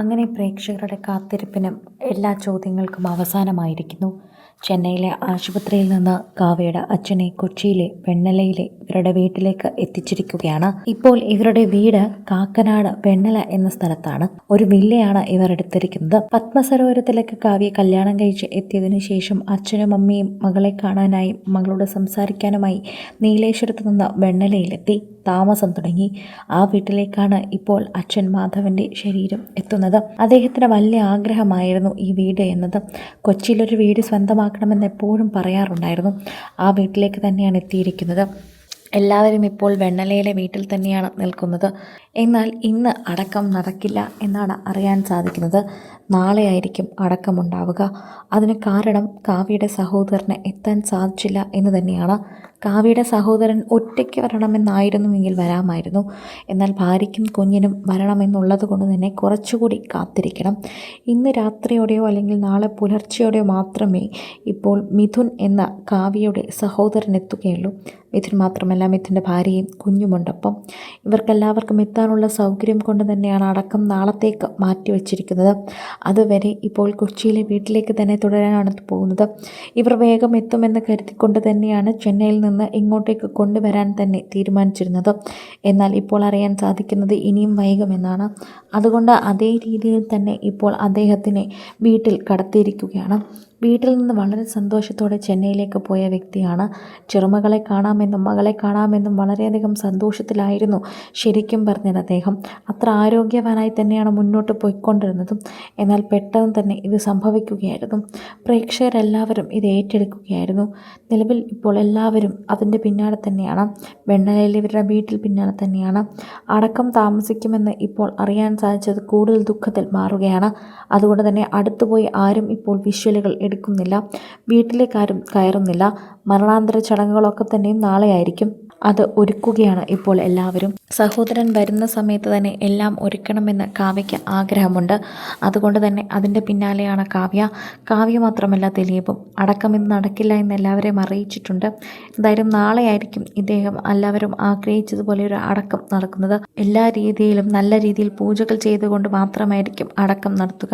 അങ്ങനെ പ്രേക്ഷകരുടെ കാത്തിരിപ്പിനും എല്ലാ ചോദ്യങ്ങൾക്കും അവസാനമായിരിക്കുന്നു. ചെന്നൈയിലെ ആശുപത്രിയിൽ നിന്ന് കാവ്യയുടെ അച്ഛനെ കൊച്ചിയിലെ വെണ്ണലയിലെ ഇവരുടെ വീട്ടിലേക്ക് എത്തിച്ചിരിക്കുകയാണ്. ഇപ്പോൾ ഇവരുടെ വീട് കാക്കനാട് വെണ്ണല എന്ന സ്ഥലത്താണ്. ഒരു വില്ലയാണ് ഇവർ എടുത്തിരിക്കുന്നത്. പത്മസരോവരത്തിലേക്ക് കാവ്യ കല്യാണം കഴിച്ച് എത്തിയതിനു ശേഷം അച്ഛനും അമ്മയും മകളെ കാണാനായി മകളോട് സംസാരിക്കാനുമായി നീലേശ്വരത്ത് നിന്ന് വെണ്ണലയിലെത്തി താമസം തുടങ്ങി. ആ വീട്ടിലേക്കാണ് ഇപ്പോൾ അച്ഛൻ മാധവന്റെ ശരീരം എത്തുന്നത്. അദ്ദേഹത്തിന് വലിയ ആഗ്രഹമായിരുന്നു ഈ വീട് എന്നത്. കൊച്ചിയിലൊരു വീട് സ്വന്തമാക്കണമെന്ന് എപ്പോഴും പറയാറുണ്ടായിരുന്നു. ആ വീട്ടിലേക്ക് തന്നെയാണ് എത്തിയിരിക്കുന്നത്. എല്ലാവരും ഇപ്പോൾ വെണ്ണലയിലെ വീട്ടിൽ തന്നെയാണ് നിൽക്കുന്നത്. എന്നാൽ ഇന്ന് അടക്കം നടക്കില്ല എന്നാണ് അറിയാൻ സാധിക്കുന്നത്. നാളെയായിരിക്കും അടക്കമുണ്ടാവുക. അതിന് കാരണം കാവ്യയുടെ സഹോദരന് എത്താൻ സാധിച്ചില്ല എന്ന് തന്നെയാണ്. കാവ്യയുടെ സഹോദരൻ ഒറ്റയ്ക്ക് വരണമെന്നായിരുന്നുവെങ്കിൽ വരാമായിരുന്നു. എന്നാൽ ഭാര്യയ്ക്കും കുഞ്ഞിനും വരണമെന്നുള്ളത് കൊണ്ട് തന്നെ കുറച്ചുകൂടി കാത്തിരിക്കണം. ഇന്ന് രാത്രിയോടെയോ അല്ലെങ്കിൽ നാളെ പുലർച്ചെയോടെയോ മാത്രമേ ഇപ്പോൾ മിഥുൻ എന്ന കാവ്യയുടെ സഹോദരൻ എത്തുകയുള്ളൂ. മിഥുൻ മാത്രമല്ല മിഥുന്റെ ഭാര്യയും കുഞ്ഞുമുണ്ടപ്പം ഇവർക്കെല്ലാവർക്കും എത്താനുള്ള സൗകര്യം കൊണ്ട് തന്നെയാണ് അടക്കം നാളത്തേക്ക് മാറ്റിവെച്ചിരിക്കുന്നത് അതുവരെ ഇപ്പോൾ കൊച്ചിയിലെ വീട്ടിലേക്ക് തന്നെ തുടരാനാണ് പോകുന്നത്. ഇവർ വേഗം എത്തുമെന്ന് കരുതിക്കൊണ്ട് തന്നെയാണ് ചെന്നൈയിൽ നിന്ന് ഇങ്ങോട്ടേക്ക് കൊണ്ടുവരാൻ തന്നെ തീരുമാനിച്ചിരുന്നത്. എന്നാൽ ഇപ്പോൾ അറിയാൻ സാധിക്കുന്നത് ഇനിയും വൈകുമെന്നാണ് അതുകൊണ്ട് അതേ രീതിയിൽ തന്നെ ഇപ്പോൾ അദ്ദേഹത്തിനെ വീട്ടിൽ കടത്തിയിരിക്കുകയാണ്. വീട്ടിൽ നിന്ന് വളരെ സന്തോഷത്തോടെ ചെന്നൈയിലേക്ക് പോയ വ്യക്തിയാണ്. ചെറുമകളെ കാണാമെന്നും മകളെ കാണാമെന്നും വളരെയധികം സന്തോഷത്തിലായിരുന്നു ശരിക്കും പറഞ്ഞത് അദ്ദേഹം. അത്ര ആരോഗ്യവാനായി തന്നെയാണ് മുന്നോട്ട് പോയിക്കൊണ്ടിരുന്നതും. എന്നാൽ പെട്ടെന്ന് തന്നെ ഇത് സംഭവിക്കുകയായിരുന്നു. പ്രേക്ഷകരെല്ലാവരും ഇത് ഏറ്റെടുക്കുകയായിരുന്നു. നിലവിൽ ഇപ്പോൾ എല്ലാവരും അതിന്റെ പിന്നാലെ തന്നെയാണ്. വെണ്ണലയിൽ ഇവരുടെ വീട്ടിൽ പിന്നാലെ തന്നെയാണ്. അടക്കം താമസിക്കുമെന്ന് ഇപ്പോൾ അറിയാൻ സാധിച്ചത് കൂടുതൽ ദുഃഖത്തിൽ മാറുകയാണ്. അതുകൊണ്ട് തന്നെ അടുത്തുപോയി ആരും ഇപ്പോൾ വിഷ്വലുകൾ എടുക്കുന്നില്ല. വീട്ടിലേക്കാരും കയറുന്നില്ല. മരണാന്തര ചടങ്ങുകളൊക്കെ തന്നെയും നാളെയായിരിക്കും. അത് ഒരുക്കുകയാണ് ഇപ്പോൾ എല്ലാവരും. സഹോദരൻ വരുന്ന സമയത്ത് തന്നെ എല്ലാം ഒരുക്കണമെന്ന് കാവ്യയ്ക്ക് ആഗ്രഹമുണ്ട്. അതുകൊണ്ട് തന്നെ അതിന്റെ പിന്നാലെയാണ് കാവ്യ. കാവ്യ മാത്രമല്ല ദിലീപും. അടക്കം ഇന്ന് നടക്കില്ല എന്ന് എല്ലാവരെയും അറിയിച്ചിട്ടുണ്ട്. എന്തായാലും നാളെയായിരിക്കും ഇദ്ദേഹം എല്ലാവരും ആഗ്രഹിച്ചതുപോലെ ഒരു അടക്കം നടക്കുന്നത്. എല്ലാ രീതിയിലും നല്ല രീതിയിൽ പൂജകൾ ചെയ്തുകൊണ്ട് മാത്രമായിരിക്കും അടക്കം നടത്തുക.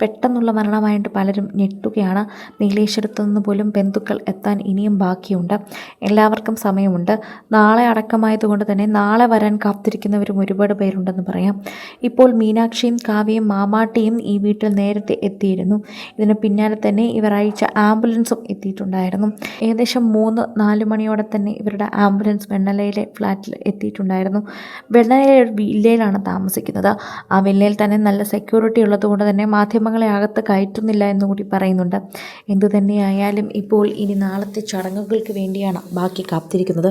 പെട്ടെന്നുള്ള മരണമായിട്ട് പലരും ഞെട്ടുകയാണ്. നീലേശ്വരത്തു നിന്ന് പോലും ബന്ധുക്കൾ എത്താൻ ഇനിയും ബാക്കിയുണ്ട്. എല്ലാവർക്കും സമയമുണ്ട്. നാളെ അടക്കമായതുകൊണ്ട് തന്നെ നാളെ വരാൻ കാത്തിരിക്കുന്നവരും ഒരുപാട് പേരുണ്ടെന്ന് പറയാം. ഇപ്പോൾ മീനാക്ഷിയും കാവ്യയും മാമാട്ടിയും ഈ വീട്ടിൽ നേരത്തെ എത്തിയിരുന്നു. ഇതിന് പിന്നാലെ തന്നെ ഇവർ അയച്ച ആംബുലൻസും എത്തിയിട്ടുണ്ടായിരുന്നു. ഏകദേശം മൂന്ന് നാല് മണിയോടെ തന്നെ ഇവരുടെ ആംബുലൻസ് വെണ്ണലയിലെ ഫ്ലാറ്റിൽ എത്തിയിട്ടുണ്ടായിരുന്നു. വെണ്ണലയിലെ ഒരു വില്ലയിലാണ് താമസിക്കുന്നത്. ആ വില്ലയിൽ തന്നെ നല്ല സെക്യൂരിറ്റി ഉള്ളതുകൊണ്ട് തന്നെ മാധ്യമങ്ങളെ അകത്ത് കയറ്റുന്നില്ല എന്നുകൂടി പറയുന്നുണ്ട്. എന്തു തന്നെയായാലും ഇപ്പോൾ ഇനി നാളത്തെ ചടങ്ങുകൾക്ക് വേണ്ടിയാണ് ബാക്കി കാത്തിരിക്കുന്നത്.